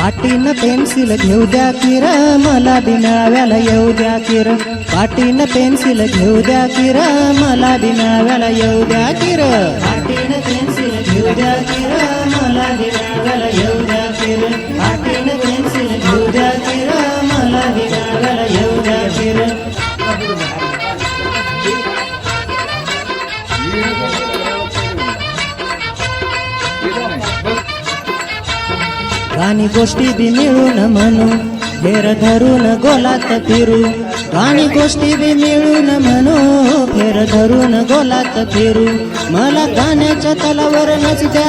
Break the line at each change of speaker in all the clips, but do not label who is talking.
पाटीन pencil घेऊ द्या किर मला बिनाव्याला येऊ द्या किर. पाटीन पेन्सिल घेऊ द्या किर मला बिनाव्याला येऊ द्या किर. पाटीन पेन्सिल घेऊ द्या किर मला बिनाव्याला येऊ द्या किर. पाटीन पेन्सिल घेऊ द्या किर मला बिनाव्याला येऊ द्या किर. गाणी गोष्टी बी मिळून म्हणू फेर धरून गोलात फिरू. गाणी गोष्टी बी मिळून म्हणू फेर धरून गोलात फिरू. मला गाण्याच्या तलावर द्या.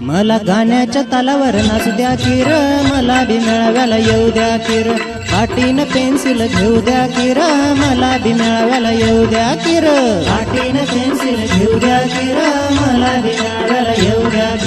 मला गाण्याच्या तालावर नाच द्या किर मला बी मेळाव्याला येऊ द्या किर. पाटीनं पेन्सिल घेऊ द्या किर मला बी मेळाव्याला येऊ द्या किर. पाटीनं पेन्सिल घेऊ द्या किर मला बी